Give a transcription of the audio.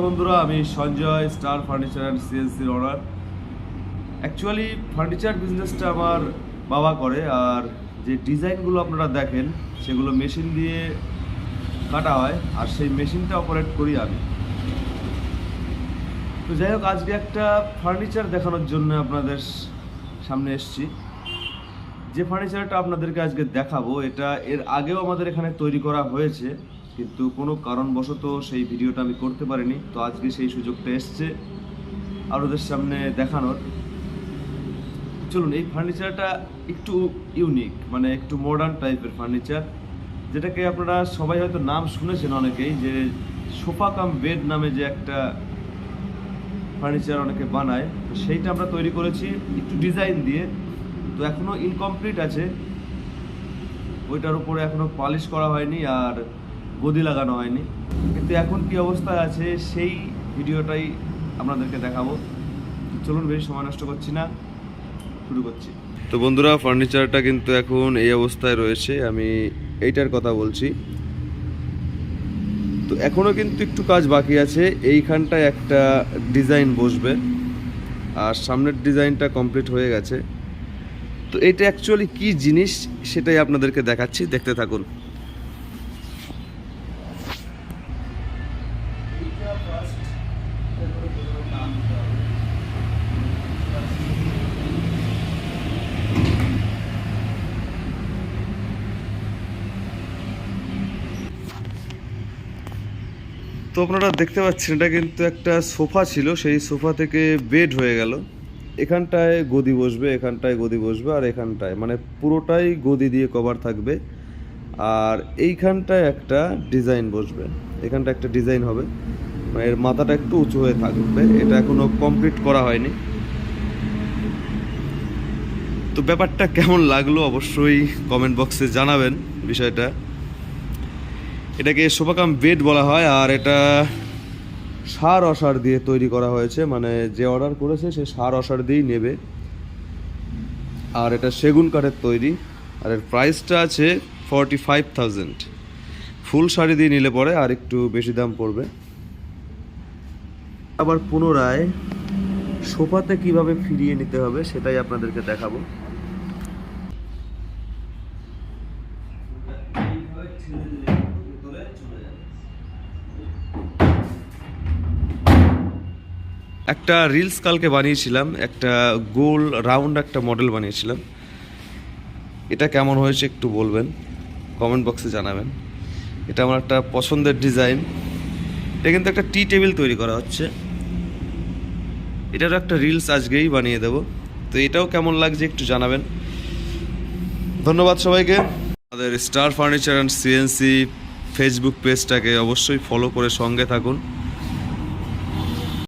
বন্ধুরা, আমি Sanjay star furniture and সিএনসির ওনার অ্যাকচুয়ালি ফার্নিচার বিজনেসটা আমার বাবা করে, আর যে ডিজাইনগুলো আপনারা দেখেন, সেগুলো মেশিন দিয়ে কাটা হয়, আর সেই মেশিনটা অপারেট করি আমি। তো যাই হোক, আজকে একটা ফার্নিচার দেখানোর জন্য আপনাদের সামনে এসেছি। যে ফার্নিচারটা আপনাদেরকে আজকে দেখাবো, এটা এর আগেও আমাদের এখানে তৈরি করা হয়েছে। কিন্তু কোনো কারণবশত সেই ভিডিওটা আমি করতে পারিনি। তো আজকে সেই সুযোগটা এসছে আর ওদের সামনে দেখানোর। চলুন, এই ফার্নিচারটা একটু ইউনিক মানে একটু মডার্ন টাইপের ফার্নিচার যেটাকে আপনারা সবাই হয়তো নাম শুনেছেন অনেকেই, যে সোফা কাম বেড নামে যে একটা ফার্নিচার অনেকে বানায়, তো সেইটা আমরা তৈরি করেছি একটু ডিজাইন দিয়ে। তো এখনও ইনকমপ্লিট আছে। ওইটার উপরে এখনও পালিশ করা হয়নি, আর গদি লাগানো হয়নি। কিন্তু এখন কি অবস্থায় আছে সেই ভিডিওটাই আপনাদেরকে দেখাবো। চলুন বেশি সময় নষ্ট করছি না, শুরু করছি। তো বন্ধুরা ফার্নিচারটা কিন্তু এখন এই অবস্থায় রয়েছে, আমি এইটার কথা বলছি। তো এখনও কিন্তু একটু কাজ বাকি আছে, এইখানটায় একটা ডিজাইন বসবে, আর সামনের ডিজাইনটা কমপ্লিট হয়ে গেছে। তো এটা অ্যাকচুয়ালি কি জিনিস সেটাই আপনাদেরকে দেখাচ্ছি, দেখতে থাকুন। তো আপনারা দেখতে পাচ্ছেন, এটা কিন্তু একটা সোফা ছিল, সেই সোফা থেকে বেড হয়ে গেল। এখানটায় গদি বসবে, এখানটায় গদি বসবে আর এখানটায় মানে পুরোটাই গদি দিয়ে কভার থাকবে। আর এইখানটায় একটা ডিজাইন বসবে এখানটা একটা ডিজাইন হবে। মানে এর মাথাটা একটু উঁচু হয়ে থাকবে, এটা এখনও কমপ্লিট করা হয়নি। তো ব্যাপারটা কেমন লাগল অবশ্যই কমেন্ট বক্সে জানাবেন বিষয়টা। এটাকে সোফাকাম বেড বলা হয়, আর এটা সার অসার দিয়ে তৈরি করা হয়েছে। মানে যে অর্ডার করেছে, সে সার অসার দিয়েই নেবে। আর এটা সেগুন কাঠের তৈরি, আর এর প্রাইসটা আছে forty five thousand full sari দিয়ে নিলে পরে আর একটু বেশি দাম পড়বে। আবার পুনরায় সোফাতে কীভাবে ফিরিয়ে নিতে হবে, সেটাই আপনাদেরকে দেখাবো। একটা রিলস কালকে বানিয়েছিলাম, একটা গোল রাউন্ড একটা মডেল বানিয়েছিলাম। এটা কেমন হয়েছে একটু বলবেন কমেন্ট বক্সে জানাবেন। এটা আমার একটা পছন্দের ডিজাইন এটা কিন্তু একটা টি টেবিল তৈরি করা হচ্ছে। এটারও একটা রিলস আজকেই বানিয়ে দেব। তো এটাও কেমন লাগছে একটু জানাবেন। ধন্যবাদ সবাইকে। আমাদের star furniture and CNC Facebook পেজটাকে অবশ্যই ফলো করে সঙ্গে থাকুন।